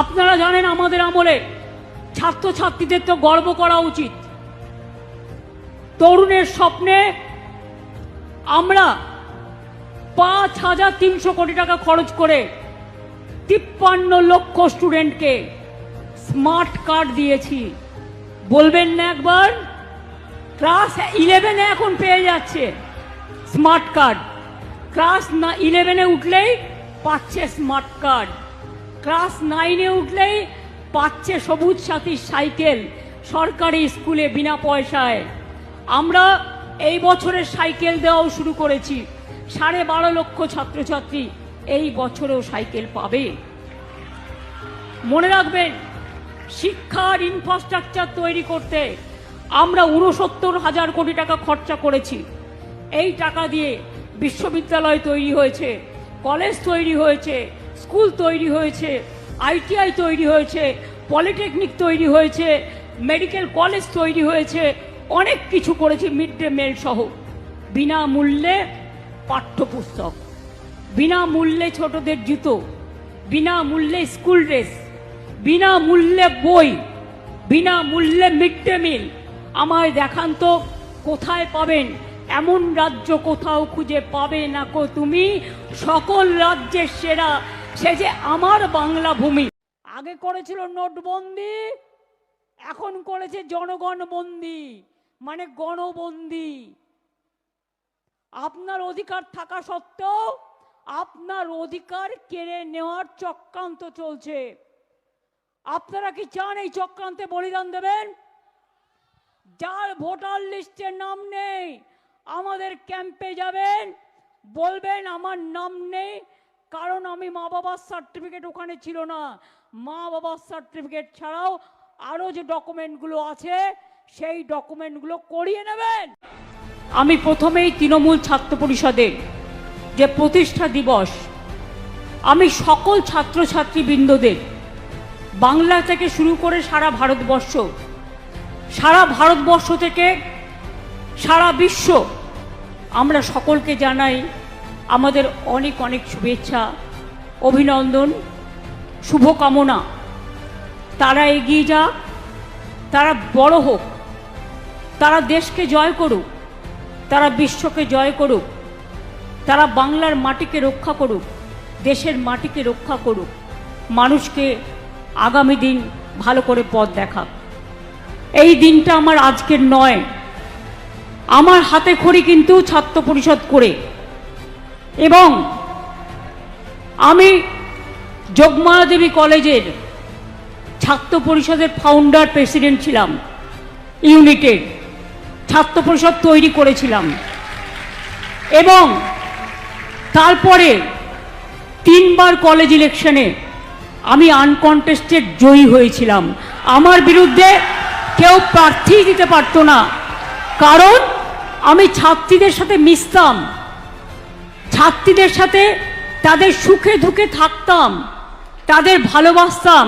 আপনারা জানেন আমাদের আমলে ছাত্রছাত্রীদের তো গর্ব করা উচিত। তরুণের স্বপ্নে আমরা পাঁচ হাজার তিনশো কোটি টাকা খরচ করে তিপ্পান্ন লক্ষ স্টুডেন্টকে স্মার্ট কার্ড দিয়েছি। বলবেন না একবার? ক্লাস ইলেভেনে এখন পেয়ে যাচ্ছে স্মার্ট কার্ড। ক্লাস না ইলেভেনে উঠলেই পাচ্ছে স্মার্ট কার্ড। ক্লাস নাইনে উঠলেই পাচ্ছে সবুজ সাথী সাইকেল সরকারি স্কুলে বিনা পয়সায়। আমরা এই বছরের সাইকেল দেওয়াও শুরু করেছি। সাড়ে বারো লক্ষ ছাত্রছাত্রী এই বছরেও সাইকেল পাবে। মনে রাখবেন, শিক্ষার ইনফ্রাস্ট্রাকচার তৈরি করতে আমরা উনসত্তর হাজার কোটি টাকা খরচা করেছি। এই টাকা দিয়ে বিশ্ববিদ্যালয় তৈরি হয়েছে, কলেজ তৈরি হয়েছে স্কুল তৈরি হয়েছে, আইটিআই তৈরি হয়েছে, পলিটেকনিক তৈরি হয়েছে, মেডিকেল কলেজ তৈরি হয়েছে, অনেক কিছু করেছি মিড ডে মিল সহ। বিনামূল্যে পাঠ্যপুস্তক, বিনামূল্যে ছোটদের জুতো, বিনামূল্যে স্কুল ড্রেস, বিনামূল্যে বই, বিনামূল্যে মিড ডে মিল। আমায় দেখান তো, কোথায় পাবেন? এমন রাজ্য কোথাও খুঁজে পাবে না কো তুমি? সকল রাজ্যের সেরা সে যে আমার বাংলা ভূমি। আগে করেছিল নোটবন্দি, এখন করেছে জনগণ বন্দি মানে গণবন্দি। আপনার অধিকার থাকা সত্ত্বেও আপনার অধিকার কেড়ে নেওয়ার চক্রান্ত চলছে। আপনারা কি চান এই চক্রান্তে বলিদান দেবেন? যার ভোটার লিস্টে নাম নেই, আমাদের ক্যাম্পে যাবেন, বলবেন, আমার নাম নেই কারণ আমি মা বাবার সার্টিফিকেট ওখানে ছিল না। মা বাবার সার্টিফিকেট ছাড়াও আরও যে ডকুমেন্টগুলো আছে, সেই ডকুমেন্টগুলো করিয়ে নেবেন। আমি প্রথমেই তৃণমূল ছাত্র পরিষদের যে প্রতিষ্ঠা দিবস, আমি সকল ছাত্রছাত্রীবৃন্দদের বাংলা থেকে শুরু করে সারা ভারতবর্ষ সারা ভারতবর্ষ থেকে সারা বিশ্ব আমরা সকলকে জানাই আমাদের অনেক অনেক শুভেচ্ছা, অভিনন্দন, শুভকামনা। তারা এগিয়ে যাক, তারা বড় হোক, তারা দেশকে জয় করুক, তারা বিশ্বকে জয় করুক, তারা বাংলার মাটিকে রক্ষা করুক, দেশের মাটিকে রক্ষা করুক, মানুষকে আগামী দিন ভালো করে পথ দেখাক। এই দিনটা আমার আজকের নয়। আমার হাতে খড়ি কিন্তু ছাত্র পরিষদ করে। এবং আমি যোগমায়া দেবী কলেজের ছাত্র পরিষদের ফাউন্ডার প্রেসিডেন্ট ছিলাম, ইউনিটের ছাত্র পরিষদ তৈরি করেছিলাম। এবং তারপরে তিনবার কলেজ ইলেকশনে আমি আনকন্টেস্টেড জয়ী হয়েছিলাম। আমার বিরুদ্ধে কেউ প্রার্থী দিতে পারতো না, কারণ আমি ছাত্রীদের সাথে মিশতাম। ছাত্রীদের সাথে তাদের সুখে দুঃখে থাকতাম তাদের ভালোবাসতাম।